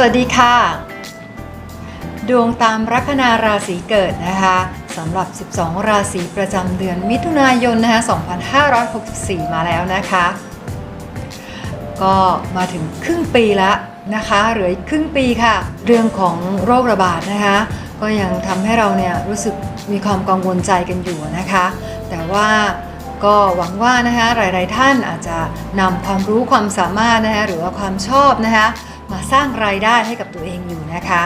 สวัสดีค่ะ ดวงตามลัคนาราศีเกิดนะคะสำหรับ 12 ราศีประจำเดือนมิถุนายนนะคะ2564 มาแล้วนะคะ ก็มาถึงครึ่งปีแล้วนะคะเหลืออีกครึ่งปีค่ะ เรื่องของโรคระบาดนะคะ ก็ยังทำให้เราเนี่ยรู้สึกมีความกังวลใจกันอยู่นะคะ แต่ว่าก็หวังว่านะคะหลาย ๆ ท่านอาจจะนำความรู้ความสามารถนะคะหรือว่าความชอบนะคะ มาสร้างรายได้ให้กับตัวเองอยู่นะคะ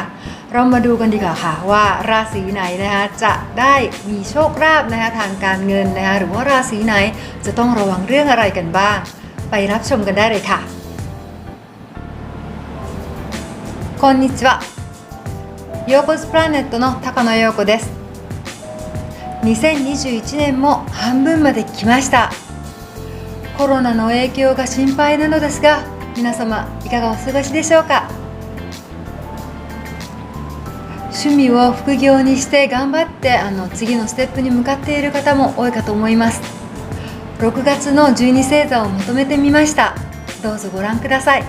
เรามาดูกันดีกว่าค่ะว่าราศีไหนนะคะจะได้มีโชคลาภนะคะทางการเงินนะคะหรือว่าราศีไหนจะต้องระวังเรื่องอะไรกันบ้าง ไปรับชมกันได้เลยค่ะこんにちはヨーコスプラネットの高野陽子です2021年も半分まで来ましたコロナの影響が心配なのですが皆様い かがお過ごしでしょうか趣味を副業にして頑張ってあの次のステップに向かっている方も多いかと思います6月の12星座をまとめてみましたどうぞご覧ください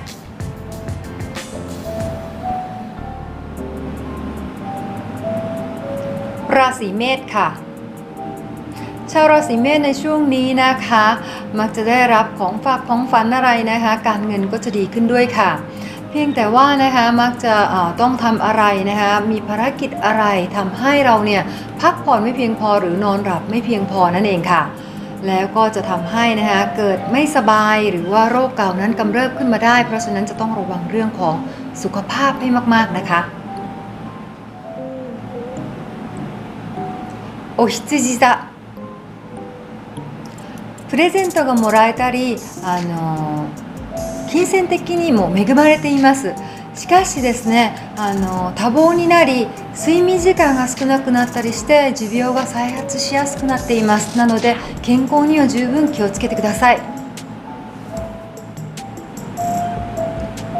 ราศีเมษค่ะ ชาวราศีเมษในช่วงนี้นะคะ มักจะได้รับของฝากของฝันอะไรนะคะ การเงินก็จะดีขึ้นด้วยค่ะ เพียงแต่ว่านะคะมักจะต้องทำอะไรนะคะ มีภารกิจอะไรทำให้เราเนี่ยพักผ่อนไม่เพียงพอหรือนอนหลับไม่เพียงพอนั่นเองค่ะแล้วก็จะทำให้นะคะเกิดไม่สบายหรือว่าโรคเก่านั้นกำเริบขึ้นมาได้ เพราะฉะนั้นจะต้องระวังเรื่องของสุขภาพให้มาก ๆ นะคะโอชิจิซะ プレゼントがもらえたり、あの金銭的にも恵まれていますしかしですね、あの多忙になり睡眠時間が少なくなったりして持病が再発しやすくなっていますなので健康には十分気をつけてください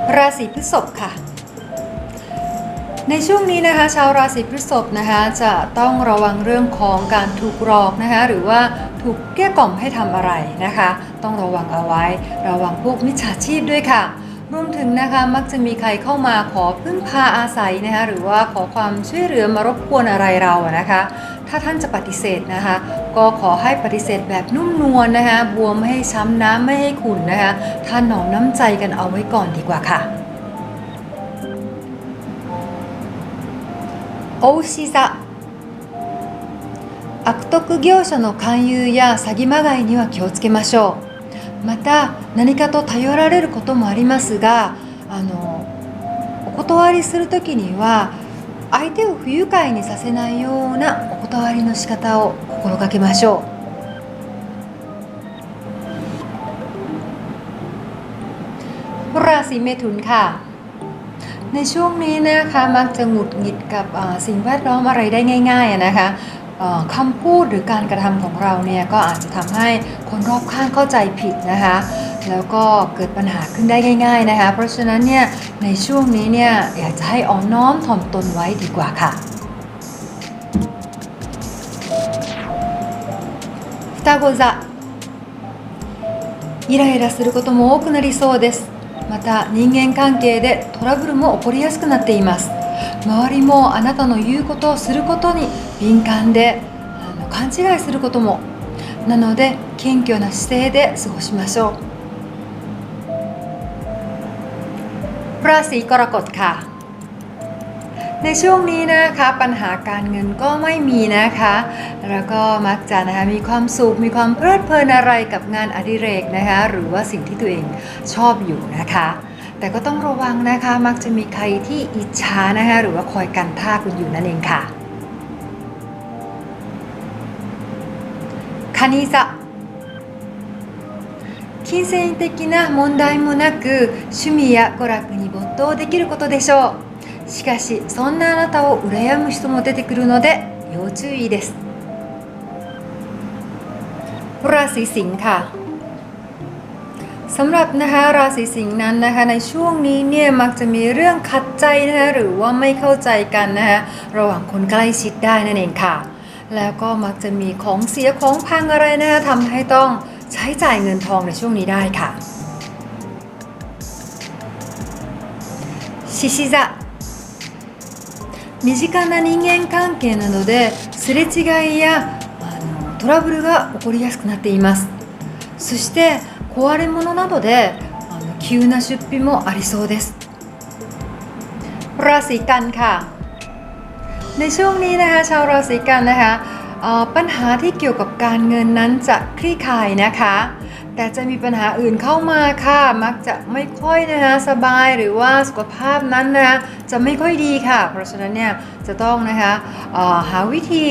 ราศีพฤษภค่ะ ในช่วงนี้นะคะชาวราศีพฤษภนะคะจะต้องระวังเรื่องของการถูกหลอกนะคะหรือว่า ถูกเกลี้ยกล่อมให้ทำอะไรนะคะ ต้องระวังเอาไว้ ระวังพวกมิจฉาชีพด้วยค่ะรวมถึงนะคะมักจะมีใครเข้ามาขอพึ่งพาอาศัยนะคะหรือว่าขอความช่วยเหลือมารบกวนอะไรเรานะคะ ถ้าท่านจะปฏิเสธนะคะ ก็ขอให้ปฏิเสธแบบนุ่มนวลนะคะบวมให้ช้ำน้ำไม่ให้ขุ่นนะคะท่านหนอมน้ำใจกันเอาไว้ก่อนดีกว่าค่ะโอชิซะ 悪徳業者の勧誘や詐欺まがいには気をつけましょうまた何かと頼られることもありますがあのお断りする時には相手を不愉快にさせないようなお断りの仕方を心がけましょうราศีเมถุนค่ะ ในช่วงนี้นะคะมักจะหงุดหงิดกับเอ่อสิ่งแวดล้อมอะไรได้ง่ายๆอะนะคะเอ่อ คำพูดหรือการกระทำของเราเนี่ยก็อาจจะทำให้คนรอบข้างเข้าใจผิดนะคะ แล้วก็เกิดปัญหาขึ้นได้ง่าย ๆนะคะ เพราะฉะนั้นเนี่ยในช่วงนี้เนี่ยอยากจะให้อ่อนน้อมถ่อมตนไว้ดีกว่าค่ะ双子座イライラすることも多くなりそうですまた人間関係でトラブルも起こりやすくなっています 周りもあなたの言うことをすることに敏感であの勘違いすることもなので謙虚な姿勢で過ごしましょうราศีกรกฎค่ะ ในช่วงนี้นะคะปัญหาการเงินก็ไม่มีนะคะ แล้วก็มักจะนะคะมีความสุขมีความเพลิดเพลินอะไรกับงานอดิเรกนะคะ หรือว่าสิ่งที่ตัวเองชอบอยู่นะคะ แต่ก็ต้องระวังนะคะ มักจะมีใครที่อิจฉานะคะ หรือว่าคอยกันท่าคุณอยู่นั่นเองค่ะคานิซะ金銭的な問題もなく趣味や娯楽に没頭できることでしょうしかしそんなあなたを羨む人も出てくるので要注意ですราศีสิงค์ค่ะ สำหรับนะคะราศีสิงห์นั้นนะคะในช่วงนี้เนี่ยมักจะมีเรื่องขัดใจนะคะหรือว่าไม่เข้าใจกันนะคะระหว่างคนใกล้ชิดได้นั่นเองค่ะ แล้วก็มักจะมีของเสียของพังอะไรนะคะทำให้ต้องใช้จ่ายเงินทองในช่วงนี้ได้ค่ะ ชิ 獅子座身近な人間関係などですれ違いやあのトラブルが起こりやすくなっていますそして 壊れ物などであの急な出費もありそうですราศีกันค่ะ ในช่วงนี้นะคะชาวราศีกันนะคะเอ่อปัญหาที่เกี่ยวกับการเงินนั้นจะคลี่คลายนะคะ แต่จะมีปัญหาอื่นเข้ามาค่ะ มักจะไม่ค่อยนะคะสบายหรือว่าสุขภาพนั้นนะคะจะไม่ค่อยดีค่ะ เพราะฉะนั้นเนี่ยจะต้องนะคะเอ่อหาวิธี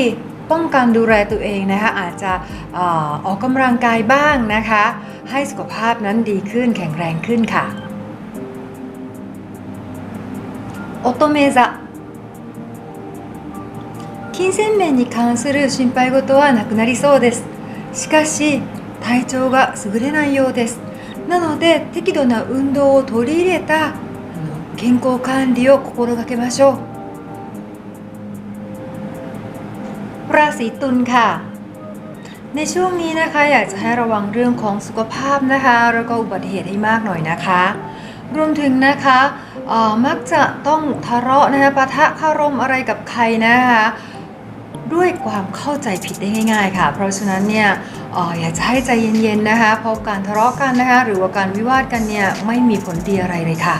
ป้องกันดูแลตัวเองนะคะอาจจะเอ่อออกกำลังกายบ้างนะคะ ให้สุขภาพนั้นดีขึ้นแข็งแรงขึ้นค่ะโอโตเมซะ 金銭面に関する心配事はなくなりそうですしかし体調が優れないようですなので適度な運動を取り入れたあの健康管理を心がけましょう ศีตุลค่ะ ในช่วงนี้นะคะอยากจะให้ระวังเรื่องของสุขภาพนะคะแล้วก็อุบัติเหตุให้มากหน่อยนะคะ รวมถึงนะคะเอ่อมักจะต้องทะเลาะนะคะปะทะคารมอะไรกับใครนะคะ ด้วยความเข้าใจผิดได้ง่าย ๆ ค่ะ เพราะฉะนั้นเนี่ยเอออยากจะให้ใจเย็นๆนะคะ เพราะการทะเลาะกันนะคะ หรือว่าการวิวาทกันเนี่ยไม่มีผลดีอะไรเลยค่ะ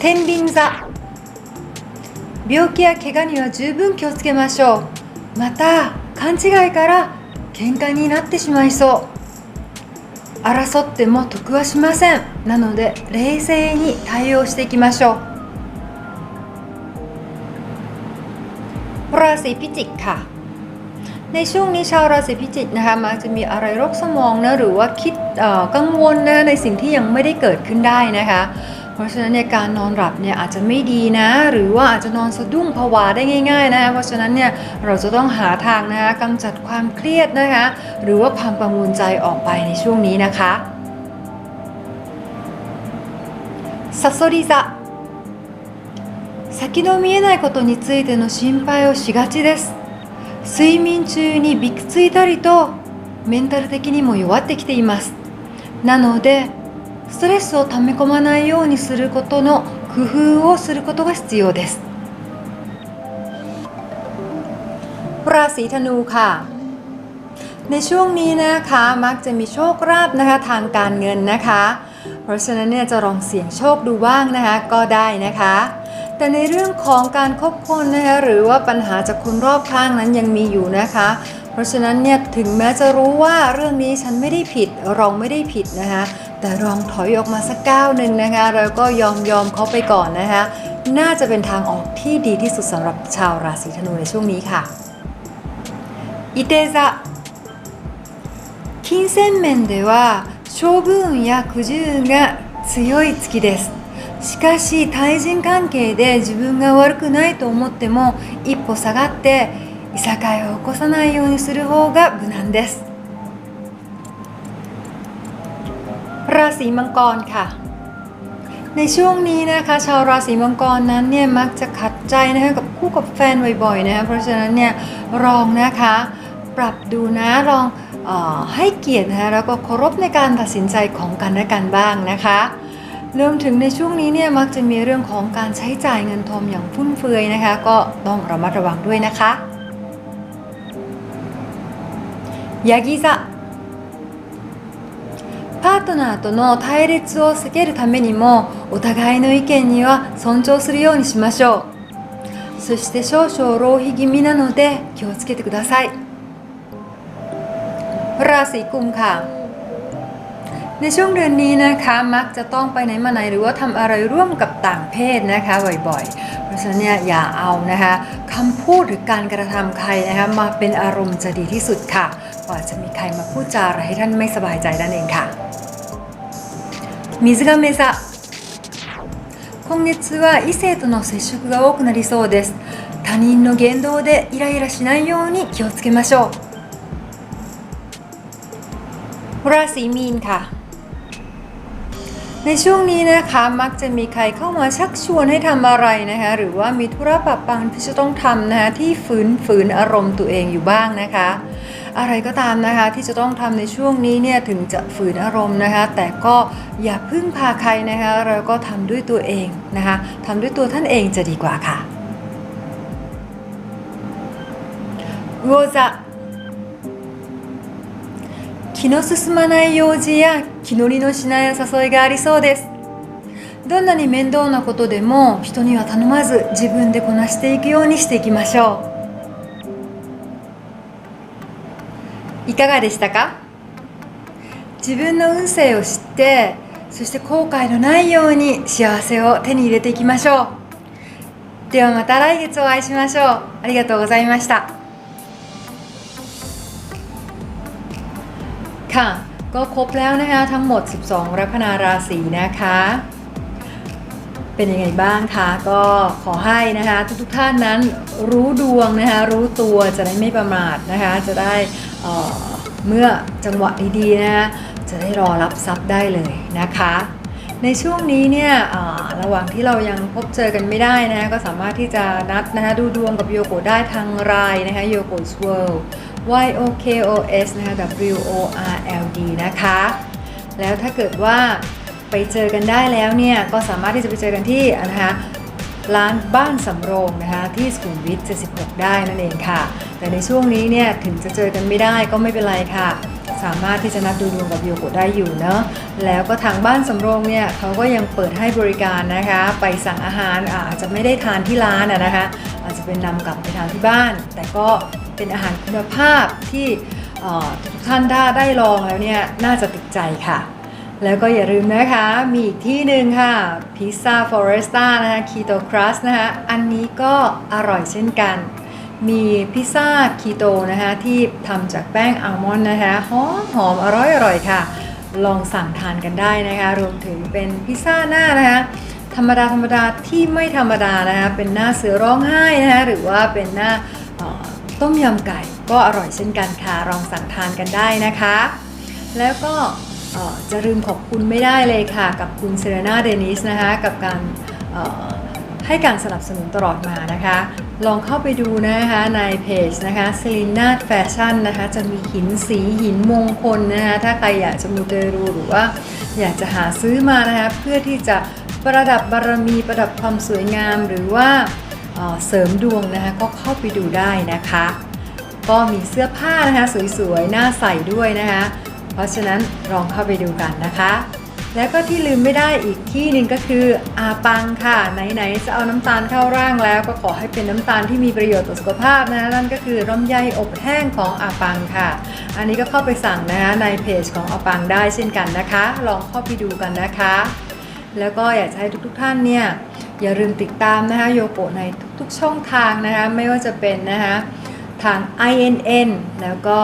天秤座 病気や怪我には十分気をつけましょうまた勘違いから喧嘩になってしまいそう争っても得はしませんなので冷静に対応していきましょうราศีพิจิกค่ะ ในช่วงนี้ชาวราศีพิจิกนะคะมักจะมีอะไรรกสมองนะหรือว่าคิดเอ่อกังวลนะในสิ่งที่ยังไม่ได้เกิดขึ้นได้นะคะ เพ ราะฉะนั้นเนี่ยการนอนหลับเนี่ยอาจจะไม่ดีนะ หรือว่าอาจจะนอนสะดุ้งผวาได้ง่ายๆนะคะเพราะฉะนั้นเนี่ยเราจะต้องหาทางนะคะกำจัดความเครียดนะคะ หรือว่าความกังวลใจออกไปในช่วงนี้นะคะサソリ座先の見えないことについての心配をしがちです睡眠中にびくついたりとメンタル的にも弱ってきていますなので ストレスを溜め込まないようにすることの工夫をすることが必要ですราศีธนูค่ะ ในช่วงนี้นะคะมักจะมีโชคราบนะคะทางการเงินนะคะ เพราะฉะนั้นเนี่ยจะลองเสี่ยงโชคดูบ้างนะคะก็ได้นะคะ แต่ในเรื่องของการคบคนนะคะหรือว่าปัญหาจากคนรอบข้างนั้นยังมีอยู่นะคะ เพราะฉะนั้นเนี่ยถึงแม้จะรู้ว่าเรื่องนี้ฉันไม่ได้ผิดเราไม่ได้ผิดนะคะ แต่ลองถอยออกมาสักก้าวหนึ่งนะคะแล้วก็ยอมยอมเขาไปก่อนนะคะ น่าจะเป็นทางออกที่ดีที่สุดสำหรับชาวราศีธนูในช่วงนี้ค่ะอิเตซะ 金銭面では勝負運やくじ運が強い月ですしかし対人関係で自分が悪くないと思っても一歩下がっていさかいを起こさないようにする方が無難です ศีมังกรค่ะ ในช่วงนี้นะคะ ชาวราศีมังกรนั้นเนี่ยมักจะขัดใจนะคะกับคู่กับแฟนบ่อยๆนะคะเพราะฉะนั้นเนี่ยลองนะคะปรับดูนะลองออให้เกียรตินะคะแล้วก็เคารพในการตัดสินใจของกันและกันบ้างนะคะรวมถึงในช่วงนี้เนี่ยมักจะมีเรื่องของการใช้จ่ายเงินทองอย่างฟุ่มเฟือยนะคะ ก็ต้องระมัดระวังด้วยนะคะยากิซะ パートナーとの対立を避けるためにもお互いの意見には尊重するようにしましょうそして少々浪費気味なので気をつけてくださいราศีกุมค่ะ ในช่วงเดือนนี้นะคะมักจะต้องไปไหนมาไหนหรือว่าทำอะไรร่วมกับต่างเพศนะคะบ่อยๆ เพราะ ฉะนั้นเนี่ยอย่าเอานะคะคำพูดหรือการกระทำใครนะคะมาเป็นอารมณ์จะดีที่สุดค่ะกว่าจะมีใครมาพูดจาอะไรให้ท่านไม่สบายใจนั่นเองค่ะ 水亀座今月は異性との接触が多くなりそうです他人の言動でイライラしないように気をつけましょうราศีมีนค่ะ ในช่วงนี้นะคะมักจะมีใครเข้ามาชักชวนให้ทำอะไรนะคะหรือว่ามีธุระปะปังที่จะต้องทำนะคะที่ฝืนฝืนอารมณ์ตัวเองอยู่บ้างนะคะ อะไรก็ตามนะคะที่จะต้องทำในช่วงนี้เนี่ยถึงจะฝืนอารมณ์นะคะ แต่ก็อย่าพึ่งพาใครนะคะเราก็ทำด้วยตัวเองนะคะทำด้วยตัวท่านเองจะดีกว่าค่ะ魚座気の進まない用事や気乗りのしない誘いがありそうです。どんなに面倒なことでも人には頼まず自分でこなしていくようにしていきましょう。いかがでしたか？自分の運勢を知ってそして後悔のないように幸せを手に入れていきましょう。ではまた来月お会いしましょう。ありがとうございました。 ค่ะ ก็ครบแล้วนะคะทั้งหมด 12 ลัคนาราศีนะคะ เป็นยังไงบ้างคะ ก็ขอให้นะคะทุกๆท่านนั้นรู้ดวงนะคะรู้ตัวจะได้ไม่ประมาทนะคะจะได้เเมื่อจังหวะดีๆนะคะจะได้รอรับทรัพย์ได้เลยนะคะในช่วงนี้เนี่ยระหว่างที่เรายังพบเจอกันไม่ได้นะะก็สามารถที่จะนัดนะคะดูดวงกับโยโกได้ทางไลน์นะคะโยโกะ World Y O K O S นะคะ W O R L D นะคะ แล้วถ้าเกิดว่าไปเจอกันได้แล้วเนี่ย ก็สามารถที่จะไปเจอกันที่นะคะร้านบ้านสำโรงนะคะที่สุขุมวิท 76 ได้นั่นเองค่ะ แต่ในช่วงนี้เนี่ยถึงจะเจอกันไม่ได้ก็ไม่เป็นไรค่ะ สามารถที่จะนัดดูดวงกับโยโกได้อยู่เนาะแล้วก็ทางบ้านสำโรงเนี่ยเขาก็ยังเปิดให้บริการนะคะ ไปสั่งอาหารอาจจะไม่ได้ทานที่ร้านนะคะ อาจจะเป็นนำกลับไปทานที่บ้าน แต่ก็ เป็นอาหารคุณภาพที่ทุกท่านถ้ได้ลองแล้วเนี่ยน่าจะติดใจค่ะ แล้วก็อย่าลืมนะคะ มีอีกที่หนึ่งค่ะพิซซ่าฟอเรสต้านะคะคีโตครัสนะคะอันนี้ก็อร่อยเช่นกัน มีพิซซ่าคีโตนะคะที่ทำจากแป้งอัลมอนด์นะคะหอมหอมอร่อยอร่อยค่ะ ลองสั่งทานกันได้นะคะรวมถึงเป็นพิซซ่าหน้านะคะธรรมดาธรรมดาที่ไม่ธรรมดานะคะเป็นหน้าเสือร้องไห้นะคะหรือว่าเป็นหน้า ต้มยำไก่ก็อร่อยเช่นกันค่ะลองสั่งทานกันได้นะคะ แล้วก็จะลืมขอบคุณไม่ได้เลยค่ะ กับคุณเซเรนาเดนิสนะคะ กับการให้การสนับสนุนตลอดมานะคะ ลองเข้าไปดูนะคะในเพจนะคะเซลินาแฟชั่นนะคะ จะมีหินสีหินมงคลนะคะ ถ้าใครอยากจะมูเตรูหรือว่าอยากจะหาซื้อมานะคะ เพื่อที่จะประดับบารมีประดับความสวยงามหรือว่า เสริมดวงนะคะก็เข้าไปดูได้นะคะ ก็มีเสื้อผ้านะคะสวยๆ น่าใส่ด้วยนะคะ เพราะฉะนั้นลองเข้าไปดูกันนะคะ แล้วก็ที่ลืมไม่ได้อีกที่หนึ่งก็คืออาปังค่ะ ไหนๆจะเอาน้ำตาลเข้าร่างแล้ว ก็ขอให้เป็นน้ำตาลที่มีประโยชน์ต่อสุขภาพนะนั่นก็คือร่มไยอบแห้งของอาปังค่ะ อันนี้ก็เข้าไปสั่งนะคะในเพจของอาปังได้เช่นกันนะคะ ลองเข้าไปดูกันนะคะ แล้วก็อยากจะให้ทุกๆท่านเนี่ย อย่าลืมติดตามนะคะโยโกในทุกๆช่องทางนะคะไม่ว่าจะเป็นนะคะทาง INN แล้วก็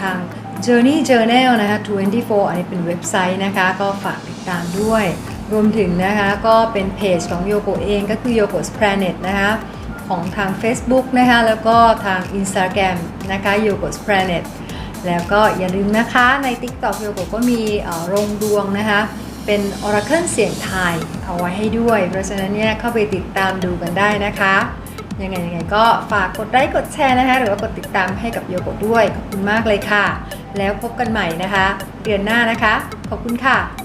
ทาง Journey Journal นะคะ24 อันนี้เป็นเว็บไซต์นะคะ ก็ฝากติดตามด้วย รวมถึงนะคะก็เป็นเพจของโยโกเองก็คือ Yoko's Planet นะคะของทาง Facebook นะคะแล้วก็ทาง Instagram นะคะ Yoko's Planet แล้วก็อย่าลืมนะคะใน TikTok โยโกก็มีโรงดวงนะคะ เป็น Oracle เสียงไทยเอาไว้ให้ด้วย เพราะฉะนั้นเนี่ยเข้าไปติดตามดูกันได้นะคะ ยังไงยังไงก็ฝากกดไลค์กดแชร์นะคะ หรือว่ากดติดตามให้กับโยโกด้วย ขอบคุณมากเลยค่ะ แล้วพบกันใหม่นะคะ เดือนหน้านะคะ ขอบคุณค่ะ